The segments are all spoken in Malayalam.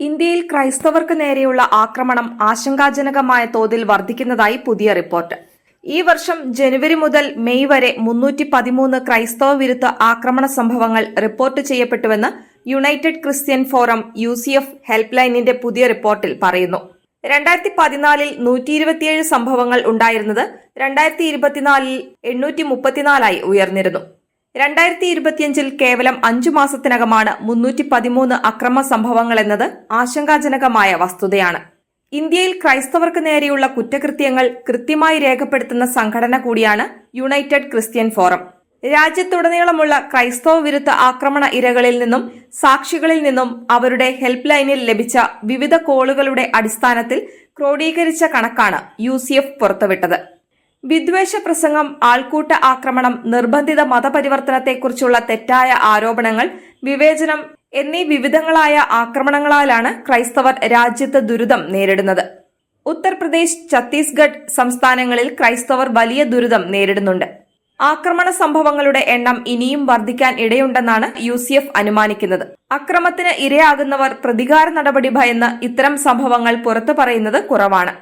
ഇന്ത്യയിൽ ക്രൈസ്തവർക്ക് നേരെയുള്ള ആക്രമണം ആശങ്കാജനകമായ തോതിൽ വർദ്ധിക്കുന്നതായി പുതിയ റിപ്പോർട്ട്. ഈ വർഷം ജനുവരി മുതൽ മെയ് വരെ മുന്നൂറ്റി പതിമൂന്ന് ക്രൈസ്തവ വിരുദ്ധ ആക്രമണ സംഭവങ്ങൾ report ചെയ്യപ്പെട്ടുവെന്ന് United Christian Forum U C F help ലൈനിന്റെ പുതിയ റിപ്പോർട്ടിൽ പറയുന്നു. രണ്ടായിരത്തി പതിനാലിൽ നൂറ്റി ഇരുപത്തിയേഴ് സംഭവങ്ങൾ ഉണ്ടായിരുന്നത് രണ്ടായിരത്തി ഇരുപത്തിനാലിൽ എണ്ണൂറ്റി മുപ്പത്തിനാലായി ഉയർന്നിരുന്നു. രണ്ടായിരത്തി ഇരുപത്തിയഞ്ചിൽ കേവലം അഞ്ചു മാസത്തിനകമാണ് മുന്നൂറ്റി പതിമൂന്ന് അക്രമ സംഭവങ്ങൾ എന്നത് ആശങ്കാജനകമായ വസ്തുതയാണ്. ഇന്ത്യയിൽ ക്രൈസ്തവർക്ക് നേരെയുള്ള കുറ്റകൃത്യങ്ങൾ കൃത്യമായി രേഖപ്പെടുത്തുന്ന സംഘടന കൂടിയാണ് യുണൈറ്റഡ് ക്രിസ്ത്യൻ ഫോറം. രാജ്യത്തുടനീളമുള്ള ക്രൈസ്തവ വിരുദ്ധ ആക്രമണ ഇരകളിൽ നിന്നും സാക്ഷികളിൽ നിന്നും അവരുടെ ഹെൽപ്പ് ലൈനിൽ ലഭിച്ച വിവിധ കോളുകളുടെ അടിസ്ഥാനത്തിൽ ക്രോഡീകരിച്ച കണക്കാണ് യു പുറത്തുവിട്ടത്. വിദ്വേഷ പ്രസംഗം ആൾക്കൂട്ട ആക്രമണം നിർബന്ധിത മതപരിവർത്തനത്തെക്കുറിച്ചുള്ള തെറ്റായ ആരോപണങ്ങൾ വിവേചനം എന്നീ വിവിധങ്ങളായ ആക്രമണങ്ങളാലാണ് ക്രൈസ്തവർ രാജ്യത്ത് ദുരിതം നേരിടുന്നത്. ഉത്തർപ്രദേശ് ഛത്തീസ്ഗഡ് സംസ്ഥാനങ്ങളിൽ ക്രൈസ്തവർ വലിയ ദുരിതം നേരിടുന്നുണ്ട്. ആക്രമണ സംഭവങ്ങളുടെ എണ്ണം ഇനിയും വർദ്ധിക്കാൻ ഇടയുണ്ടെന്നാണ് യു സി എഫ് അനുമാനിക്കുന്നത്. അക്രമത്തിന് ഇരയാകുന്നവർ പ്രതികാര നടപടി ഭയന്ന് ഇത്തരം സംഭവങ്ങൾ പുറത്തു പറയുന്നത് കുറവാണ്.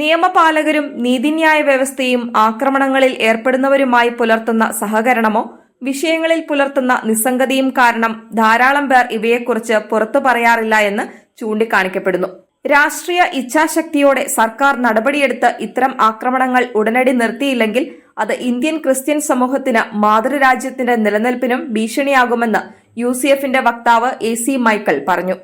നിയമപാലകരും നീതിന്യായ വ്യവസ്ഥയും ആക്രമണങ്ങളിൽ ഏർപ്പെടുന്നവരുമായി പുലർത്തുന്ന സഹകരണമോ വിഷയങ്ങളിൽ പുലർത്തുന്ന നിസ്സംഗതിയും കാരണം ധാരാളം പേർ ഇവയെക്കുറിച്ച് പുറത്തു പറയാറില്ല എന്ന് ചൂണ്ടിക്കാണിക്കപ്പെടുന്നു. രാഷ്ട്രീയ ഇച്ഛാശക്തിയോടെ സർക്കാർ നടപടിയെടുത്ത് ഇത്തരം ആക്രമണങ്ങൾ ഉടനടി നിർത്തിയില്ലെങ്കിൽ അത് ഇന്ത്യൻ ക്രിസ്ത്യൻ സമൂഹത്തിന് മാതൃരാജ്യത്തിന്റെ നിലനിൽപ്പിനും ഭീഷണിയാകുമെന്ന് യു സി എഫിന്റെ വക്താവ് എ സി മൈക്കൽ പറഞ്ഞു.